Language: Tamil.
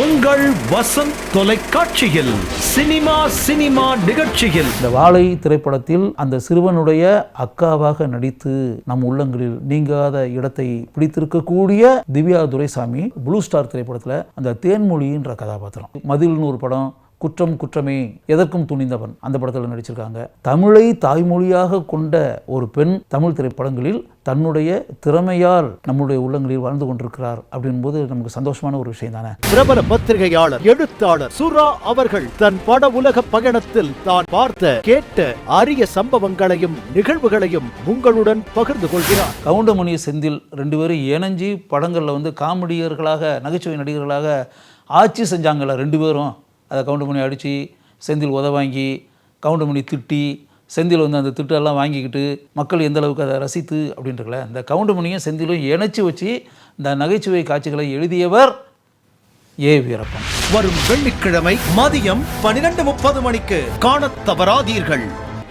உங்கள் வசந்த் தொலைக்காட்சியில் சினிமா சினிமா நிகழ்ச்சியில். இந்த வாழை திரைப்படத்தில் அந்த சிறுவனுடைய அக்காவாக நடித்து நம் உள்ளங்களில் நீங்காத இடத்தை பிடித்திருக்கக்கூடிய திவ்யா துரைசாமி ப்ளூ ஸ்டார் திரைப்படத்தில் அந்த தேன்மொழின்ற கதாபாத்திரம். மதில்னு ஒரு படம் குற்றம் குற்றமே எதற்கும் துணிந்தவன். அந்த படத்தில் நடிச்சிருக்காங்க. தமிழை தாய்மொழியாக கொண்ட ஒரு பெண் தமிழ் திரைப்படங்களில் தன்னுடைய திறமையால் நம்முடைய உள்ளங்களில் வாழ்ந்து கொண்டிருக்கிறார் அப்படின்போது நமக்கு சந்தோஷமான ஒரு விஷயம் தானே? பிரபல பத்திரிகையாளர் எழுத்தாளர் சுரா அவர்கள் தன் பட உலக பயணத்தில் தான் பார்த்த கேட்ட அரிய சம்பவங்களையும் நிகழ்வுகளையும் உங்களுடன் பகிர்ந்து கொள்கிறார். கவுண்டமணி செந்தில் ரெண்டு பேரும் இணைஞ்சு படங்களில் வந்து காமெடியர்களாக நகைச்சுவை நடிகர்களாக ஆட்சி செஞ்சாங்கல்ல ரெண்டு பேரும். அதை கவுண்டமணி அடித்து செந்தில் உத வாங்கி கவுண்டமணி திட்டி செந்தில் வந்து அந்த திட்டெல்லாம் வாங்கிக்கிட்டு மக்கள் எந்த அளவுக்கு அதை ரசித்து அப்படின்றல இந்த கவுண்டமணியும் செந்திலும் இணைச்சி வச்சு இந்த நகைச்சுவை காட்சிகளை எழுதியவர் ஏ வீரப்பன். வரும் வெள்ளிக்கிழமை மதியம் பனிரெண்டு முப்பது மணிக்கு காணத் தவறாதீர்கள்.